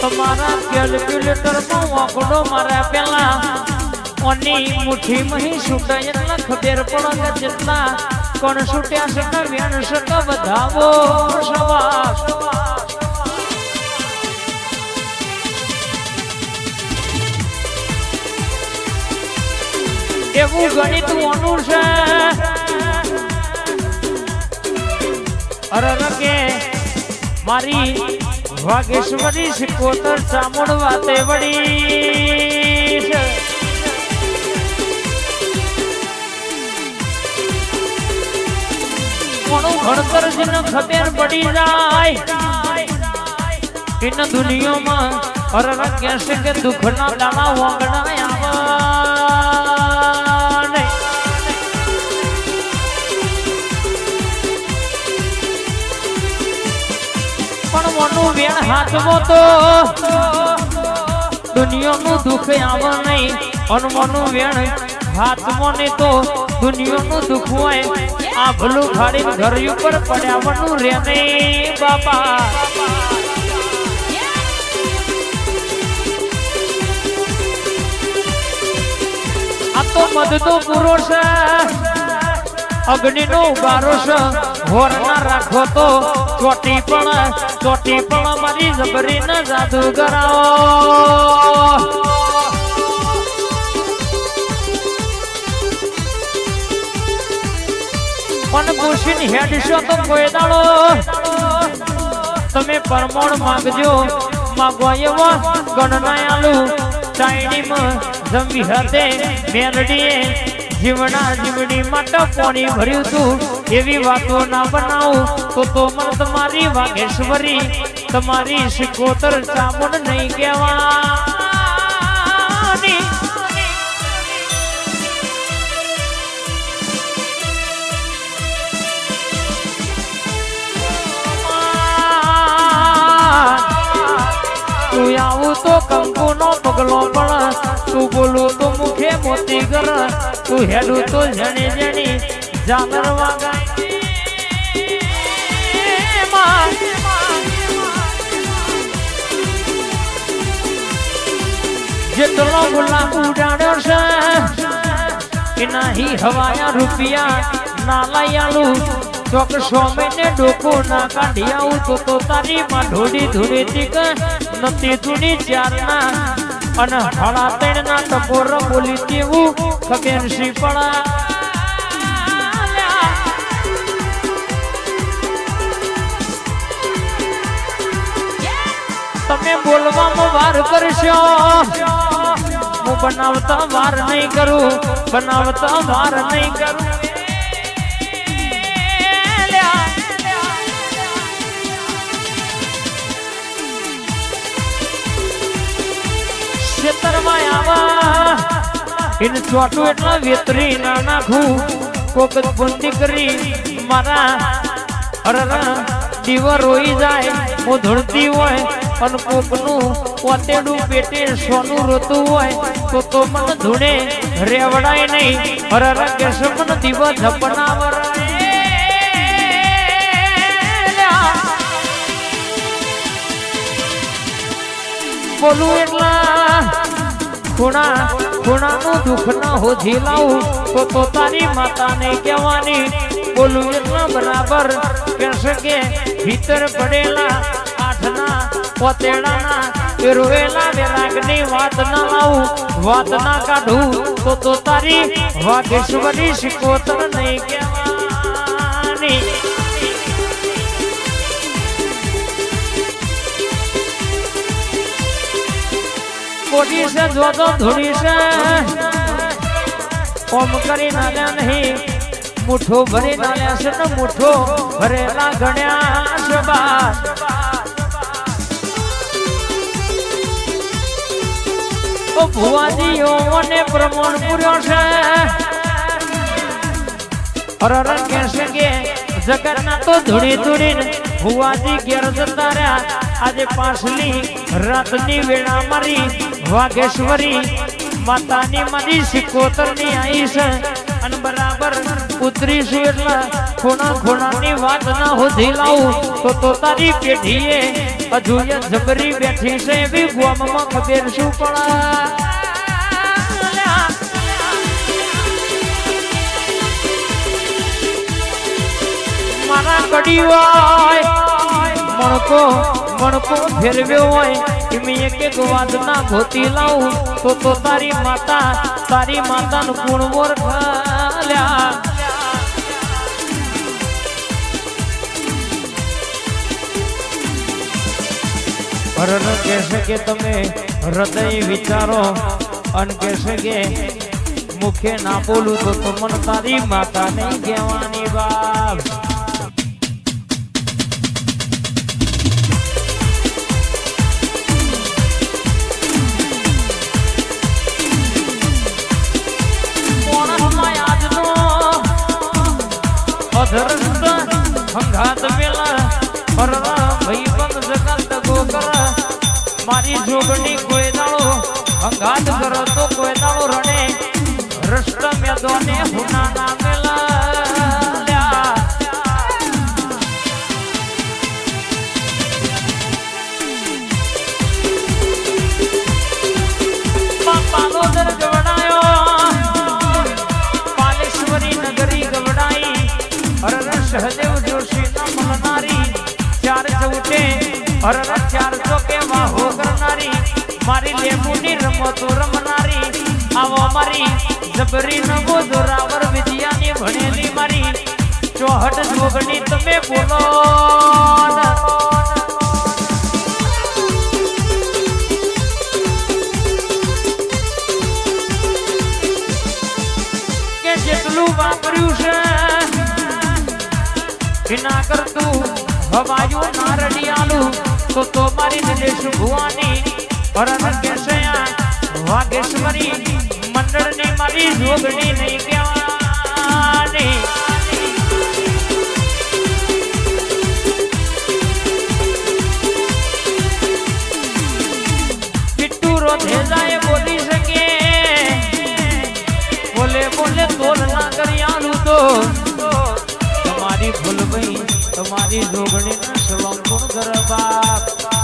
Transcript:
તમારા કેલ્ક્યુલેટરમાં આંકડો મારા પેલા ઓની મુઠ્ઠી મહી છૂટાય એટલે ખબર પડે જેટલા. કોણ છૂટ્યા છે કે વેણ છે વધાવો સવા એવું ગણિત ઓનું છે. અરે કે મારી વાગેશ્વરી શિકોતર ચામુડ વાતે વળી. કોનું ભણતર જન ખતેર પડી જાય ઇન દુનિયામાં અરર કેસે કે દુઃખના દાણા વાંગણા આવા પણ મોનું વેણ હાથવો તો. દુનિયાનું દુઃખ આવે નહીં અને મોનું વેણ હાથમાં ને તો. દુનિયાનું દુઃખ હોય આ ભલું ખાડી ઘર ઉપર પડ્યાવાનું રે નહીં બાપા. આ તો મધતો પૂરો છે અગ્નિનો ઉગારો હોર ના રાખો તો ચોટી પણ ચોટી પણ મારી જબરી ના જાદુ કરાવો પણ પૂછીને હેડશો તો કોઈ દાડો તમે પરમોણ માંગજો માગવા એવા ગણના આલુ ચાઈનીમાં જમી હતે મેલડીએ જીવના જીવડી માટે પાણી ભર્યું તું. એવી વાતો ના બનાવું. તો તો મને તમારી વાઘેશ્વરી, તમારી શિકોતર ચામુંડ નહીં કહેવા તું આવું તો કંકુ નો પગલો પણ મોતી કર તું હેડું તો જણી જણી જાનર જેટલો ગુલાબ ઉડાડ્યો છે એના હી હવાયા રૂપિયા ના લઈ આલું ચોક સો મહિને ડોકો ના કાઢી આવું તો તારી માં ઢોડી ધૂળી તીક નથી ધૂળી ચાર ના અને હળા તેણ ના ટકોર બોલી તેવું શ્રી પડા તમે બોલવામાં વાર કરશો. હું બનાવતા વાર નહીં કરું, બનાવતા વાર નહીં કરું. ખેતરમાં આવા. એને ચોટું એટલા વેતરી ના નાખું. કોક બંદી કરી મારા અરરા દીવા રોઈ જાય હું ધૂળતી હોય અને કોકનું પોતેડું પેટે સોનું રોતું હોય, તો તો મને ધૂણે રેવડાય નહીં. અરરા કેસ મને દીવા ધપના વરાય બોલું એટલા ખૂણા, ખૂણાનું દુઃખ ના હોધી લાવું તો તો તારી માતાને કહેવાની બોલું એટલા બરાબર કહેશે કે ભીતર પડેલા આઠના પોતેડાના રોવેલા વેરાગની વાત ના લાવું, વાત ના તો તો તારી વાઘેશ્વરી શિકોતર નહીં કહેવાની. કોટી છે જોતો ધૂળી છે. ઓમ કરી નાલ્યા નહીં. મુઠો ભરી નાલ્યા છે ને મુઠો ભરેલા ગણ્યા છે બા ઓ ભુવાજી મને પ્રમોણ પૂર્યો છે. અરર કહેશે કે જગતના તો ધૂળી ધૂળીને ભુવાજી ઘેર જતા રહ્યા. આજે પાછલી રાતની વેળા મારી વાઘેશ્વરી માતાની મારી સિકોતરની આઈશ છે. અને બરાબર ઉતરીશું એટલે ખૂણા વાત ના હોધી લાવું. તો તો તારી પેઢીએ હજુ એ જબરી બેઠી છે એવી ગોમમાં ખબેર શું પણ મારા કડી હોય મણકો મણકો ફેરવ્યો હોય એમ એક એક વાત ના ધોતી લાવું, તો તો તારી માતા, તારી માતાનું ગુણ ઓળખાલ્યા હરણ કહેશે કે તમે હૃદય વિચારો, અને કહેશે કે મુખે ના બોલું તો તમને તારી માતા નહીં કહેવાની બાપ મારી જોગણી કોઈ દાળો અંગાત કરો તો કોઈ દાળો રણે રષ્ટ મેદોને હુના ના મેલા હરર સહદેવ મારી લેબુની રમતો રમનારી, આવો મારી જબરી નવો જોરાવર વિદ્યાની ભણેલી મારી, ચોહટ જોગણી તમે બોલો કે જેટલું વાપર્યું છે, એના કરતું હવાયું નારડિયાલું તો તો મારી નરેશ ભુવાની હરણ કેશે વાગેશ્વરી મંડળની મારી જોગણી નહીં કહેવાની. પિટ્ટુ રોધેજાએ બોલી શકે. બોલે બોલે, તોલ ના કરી આલું તો તમારી ભૂલ ભાઈ તમારી જોગણી ના ગરબા